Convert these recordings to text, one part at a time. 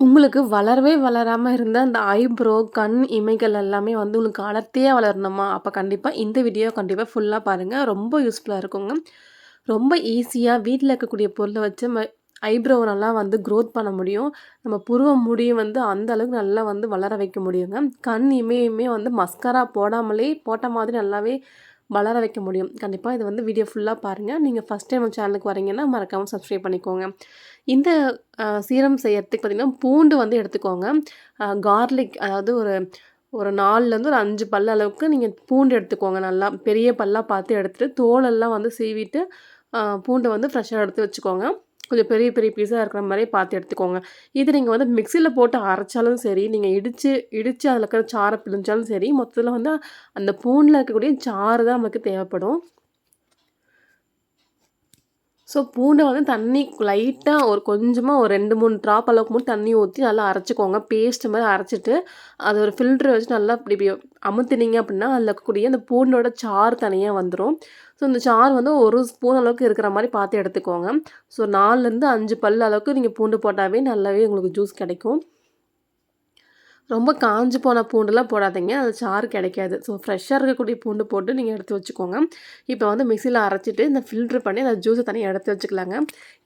உங்களுக்கு வளரவே வளராமல் இருந்த அந்த ஐப்ரோ, கண் இமைகள் எல்லாமே வந்து உங்களுக்கு அடர்த்தியாக வளரணுமா? அப்போ கண்டிப்பாக இந்த வீடியோ கண்டிப்பாக ஃபுல்லாக பாருங்கள் ரொம்ப யூஸ்ஃபுல்லாக இருக்குங்க. ரொம்ப ஈஸியாக வீட்டில் இருக்கக்கூடிய பொருளை வச்சு ம நல்லா வந்து க்ரோத் பண்ண முடியும். நம்ம புருவ முடியும் வந்து அந்த அளவுக்கு நல்லா வந்து வளர வைக்க முடியுங்க. கண் இமையுமே வந்து மஸ்காரா போடாமலே போட்ட மாதிரி நல்லாவே வளர வைக்க முடியும். கண்டிப்பாக இது வந்து வீடியோ ஃபுல்லாக பாருங்கள் நீங்கள் ஃபஸ்ட் டைம் சேனலுக்கு வரீங்கன்னா, மறக்காமல் சப்ஸ்கிரைப் பண்ணிக்கோங்க. இந்த சீரம் செய்யறதுக்கு பார்த்தீங்கன்னா, பூண்டு வந்து எடுத்துக்கோங்க. கார்லிக் அதாவது ஒரு ஒரு நாலுலேருந்து ஒரு அஞ்சு பல்லு அளவுக்கு நீங்கள் பூண்டு எடுத்துக்கோங்க நல்லா. பெரிய பல்லாக பார்த்து எடுத்துகிட்டு தோலெல்லாம் வந்து சீவிட்டு, பூண்டை வந்து ஃப்ரெஷ்ஷாக எடுத்து வச்சுக்கோங்க. கொஞ்சம் பெரிய பெரிய பீஸாக இருக்கிற மாதிரியே பார்த்து எடுத்துக்கோங்க. இது நீங்கள் வந்து மிக்சியில் போட்டு அரைச்சாலும் சரி, நீங்கள் இடித்து இடித்து அதில் இருக்கிற சாரை பிழிஞ்சாலும் சரி, மொத்தத்தில் வந்து அந்த பூனில் இருக்கக்கூடிய சாறு தான் நமக்கு தேவைப்படும். ஸோ பூண்டை வந்து தண்ணி லைட்டாக ஒரு கொஞ்சமாக ஒரு 2, 3 ட்ராப் அளவுக்கு மட்டும் தண்ணி ஊற்றி நல்லா அரைச்சிக்கோங்க பேஸ்ட் மாதிரி அரைச்சிட்டு அதை ஒரு ஃபில்டர் வச்சு நல்லா இப்படி அமுத்துனீங்க அப்படின்னா அதில் இருக்கக்கூடிய அந்த பூண்டோட சாறு தனியாக வந்துடும் ஸோ இந்த சாறு வந்து ஒரு ஸ்பூன் அளவுக்கு இருக்கிற மாதிரி பார்த்து எடுத்துக்கோங்க. ஸோ 4லேருந்து 5 பல் அளவுக்கு நீங்கள் பூண்டு போட்டாவே நல்லாவே உங்களுக்கு ஜூஸ் கிடைக்கும். ரொம்ப காஞ்சி போன பூண்டுலாம் போடாதீங்க. அது சாறு கிடைக்காது. ஸோ ஃப்ரெஷ்ஷாக இருக்கக்கூடிய பூண்டு போட்டு நீங்கள் எடுத்து வச்சுக்கோங்க. இப்போ வந்து மிக்சியில் அரைச்சிட்டு இந்த ஃபில்ட்ரு பண்ணி அந்த ஜூஸை தனியாக எடுத்து வச்சுக்கலாங்க.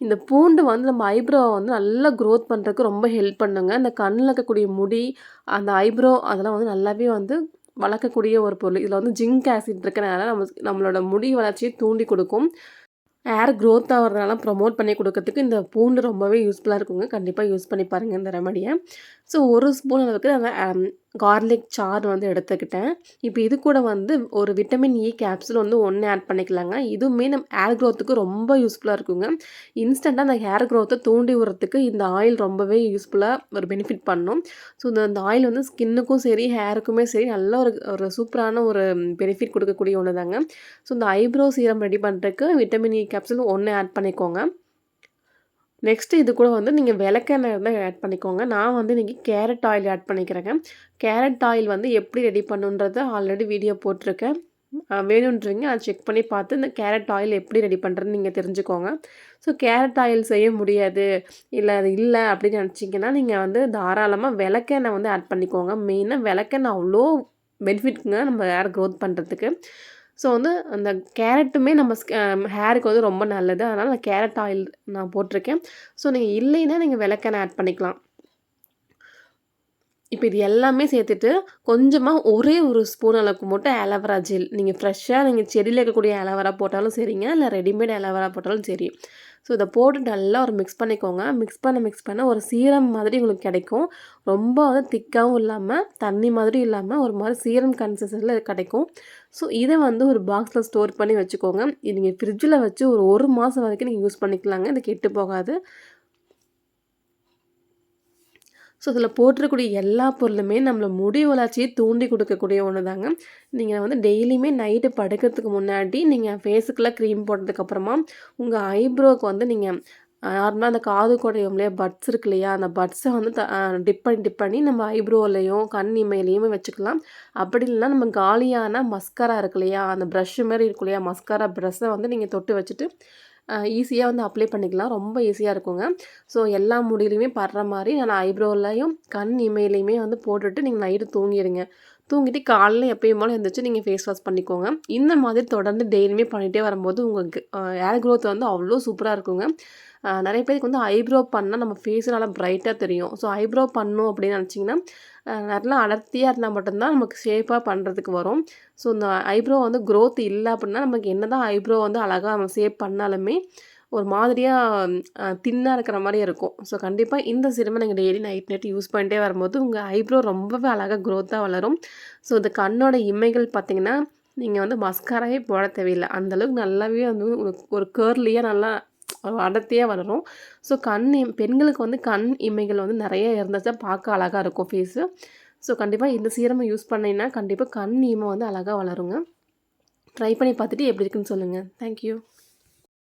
இந்த பூண்டு வந்து நம்ம ஐப்ரோவை வந்து நல்லா க்ரோத் பண்ணுறதுக்கு ரொம்ப ஹெல்ப் பண்ணுங்க. இந்த கண்ணில் இருக்கக்கூடிய முடி, அந்த ஐப்ரோ அதெல்லாம் வந்து நல்லாவே வந்து வளர்க்கக்கூடிய ஒரு பொருள். இதில் வந்து ஜிங்க் ஆசிட் இருக்கனால நம்ம நம்மளோட முடி வளர்ச்சியை தூண்டி கொடுக்கும் ஹேர் க்ரோத் ஆகிறதுனால ப்ரமோட் பண்ணி கொடுக்கறதுக்கு இந்த பூண்டு ரொம்பவே யூஸ்ஃபுல்லாக இருக்குங்க. கண்டிப்பாக யூஸ் பண்ணி பாருங்க இந்த ரெமடியை ஸோ ஒரு ஸ்பூன் அளவுக்கு அந்த கார்லிக் சாறு வந்து எடுத்துக்கிட்டேன். இப்போ இது கூட வந்து ஒரு விட்டமின் இ கேப்சூல் வந்து ஒன்று ஆட் பண்ணிக்கலாங்க. இதுவுமே நம்ம ஹேர் க்ரோத்துக்கு ரொம்ப யூஸ்ஃபுல்லாக இருக்குங்க. இன்ஸ்டண்ட்டாக அந்த ஹேர் க்ரோத்தை தூண்டி விடுறதுக்கு இந்த ஆயில் ரொம்பவே யூஸ்ஃபுல்லாக ஒரு பெனிஃபிட் பண்ணும். ஸோ இந்த ஆயில் வந்து ஸ்கின்னுக்கும் சரி, ஹேருக்குமே சரி நல்ல ஒரு ஒரு சூப்பரான ஒரு பெனிஃபிட் கொடுக்கக்கூடிய ஒன்று தாங்க. ஸோ இந்த ஐப்ரோ சீரம் ரெடி பண்ணுறதுக்கு விட்டமின் இ கேப்சூல் ஒன்று ஆட் பண்ணிக்கோங்க. நெக்ஸ்ட்டு இது கூட வந்து நீங்கள் விளக்கெண்ணெய் தான் ஆட் பண்ணிக்கோங்க. நான் வந்து இன்றைக்கி கேரட் ஆயில் ஆட் பண்ணிக்கிறேங்க. கேரட் ஆயில் வந்து எப்படி ரெடி பண்ணுன்றது ஆல்ரெடி வீடியோ போட்டிருக்கேன் வேணுன்றீங்க அதை செக் பண்ணி பார்த்து இந்த கேரட் ஆயில் எப்படி ரெடி பண்ணுறதுன்னு நீங்கள் தெரிஞ்சுக்கோங்க. ஸோ கேரட் ஆயில் செய்ய முடியாது, இல்லை அது இல்லை அப்படின்னு நினச்சிங்கன்னா நீங்கள் வந்து தாராளமாக விளக்கெண்ணெய் வந்து ஆட் பண்ணிக்கோங்க. மெயினாக விளக்கெண்ணெய் அவ்வளோ பெனிஃபிட்ங்க நம்ம ஹேர் க்ரோத் பண்ணுறதுக்கு ஸோ வந்து அந்த கேரட்டுமே நம்ம ஹேருக்கு வந்து ரொம்ப நல்லது. அதனால் நான் கேரட் ஆயில் நான் போட்டிருக்கேன். ஸோ நீங்கள் இல்லைன்னா நீங்கள் விளக்கெண்ணெய் ஆட் பண்ணிக்கலாம். இப்போ இது எல்லாமே சேர்த்துட்டு, கொஞ்சமாக ஒரே ஒரு ஸ்பூன் அளவுக்கு மட்டும் ஆலோவேரா ஜெல். நீங்கள் ஃப்ரெஷ்ஷாக நீங்கள் செடியில் இருக்கக்கூடிய ஆலோவேரா போட்டாலும் சரிங்க, இல்லை ரெடிமேட் ஆலோவேரா போட்டாலும் சரி. ஸோ இதை போட்டு நல்லா ஒரு மிக்ஸ் பண்ணிக்கோங்க. மிக்ஸ் பண்ண மிக்ஸ் பண்ண ஒரு சீரம் மாதிரி உங்களுக்கு கிடைக்கும். ரொம்ப வந்து திக்காகவும் இல்லாமல் தண்ணி மாதிரியும் இல்லாமல் ஒரு மாதிரி சீரம் கன்சிஸ்டன்சில கிடைக்கும். ஸோ இதை வந்து ஒரு பாக்ஸில் ஸ்டோர் பண்ணி வச்சுக்கோங்க. இது நீங்கள் ஃப்ரிட்ஜில் வச்சு ஒரு ஒரு மாதம் வரைக்கும் நீங்கள் யூஸ் பண்ணிக்கலாங்க. இது கெட்டு போகாது. ஸோ அதில் போட்டிருக்கக்கூடிய எல்லா பொருளுமே நம்மள முடி வளர்ச்சியை தூண்டி கொடுக்கக்கூடிய ஒன்று தாங்க. நீங்கள் வந்து டெய்லியுமே நைட்டு படுக்கிறதுக்கு முன்னாடி நீங்கள் ஃபேஸுக்கெல்லாம் க்ரீம் போட்டதுக்கப்புறமா, உங்கள் ஐப்ரோவுக்கு வந்து நீங்கள் நார்மலாக அந்த காது குடையும் இல்லையா, பட்ஸ் இருக்கு இல்லையா, அந்த பட்ஸை வந்து த டிப் பண்ணி டிப் பண்ணி நம்ம ஐப்ரோலையும் கண் இமையிலையுமே வச்சுக்கலாம். அப்படி இல்லைன்னா நம்ம காலியான மஸ்காரா இருக்கு இல்லையா, அந்த ப்ரஷ் மாதிரி இருக்கும் இல்லையா, மஸ்காரா ப்ரஷ்ஷை வந்து நீங்கள் தொட்டு வச்சுட்டு, ஈஸியாக வந்து அப்ளை பண்ணிக்கலாம். ரொம்ப ஈஸியாக இருக்குங்க. ஸோ எல்லா முடியிலையுமே படுற மாதிரி நான் ஐப்ரோலையும் கண் இமையிலையுமே வந்து போட்டுட்டு நீங்கள் நைட்டு தூங்கிடுங்க தூங்கிட்டு காலையில் எப்பயும் போல எழுந்திரிச்சு நீங்கள் ஃபேஸ் வாஷ் பண்ணிக்கோங்க. இந்த மாதிரி தொடர்ந்து டெய்லியுமே பண்ணிகிட்டே வரும்போது உங்களுக்கு ஏர் ஹேர் வந்து அவ்வளோ சூப்பராக இருக்குங்க. நிறைய பேருக்கு வந்து ஐப்ரோ பண்ணால் நம்ம ஃபேஸ் நல்லா ப்ரைட்டாக தெரியும். ஸோ ஐப்ரோ பண்ணணும் அப்படின்னு நினச்சிங்கன்னா நல்லா அடர்த்தியாக இருந்தால் மட்டும்தான் நமக்கு ஷேப்பாக பண்ணுறதுக்கு வரும். ஸோ இந்த ஐப்ரோ வந்து க்ரோத் இல்லை அப்படின்னா, நமக்கு என்ன தான் ஐப்ரோ வந்து அழகாக நம்ம ஷேப் பண்ணாலுமே, ஒரு மாதிரியாக தின்னாக இருக்கிற மாதிரி இருக்கும். ஸோ கண்டிப்பாக இந்த சீரம நீங்கள் டெய்லி நைட் நைட் யூஸ் பண்ணிட்டே வரும்போது, உங்கள் ஐப்ரோ ரொம்பவே அழகாக க்ரோத்தாக வளரும். ஸோ இந்த கண்ணோட இமைகள் பார்த்திங்கன்னா நீங்கள் வந்து மஸ்காராவே போட தேவையில்ல. அந்த அளவுக்கு நல்லாவே வந்து ஒரு கேர்லியாக நல்லா அடர்த்தியாக வளரும். ஸோ கண் பெண்களுக்கு வந்து கண் இமைகள் வந்து நிறைய இருந்துச்சா பார்க்க அழகாக இருக்கும் ஃபேஸு. ஸோ கண்டிப்பாக இந்த சீரமை யூஸ் பண்ணிங்கன்னா கண்டிப்பாக கண் இமை வந்து அழகாக வளருங்க. ட்ரை பண்ணி பார்த்துட்டு எப்படி இருக்குன்னு சொல்லுங்கள் தேங்க் யூ.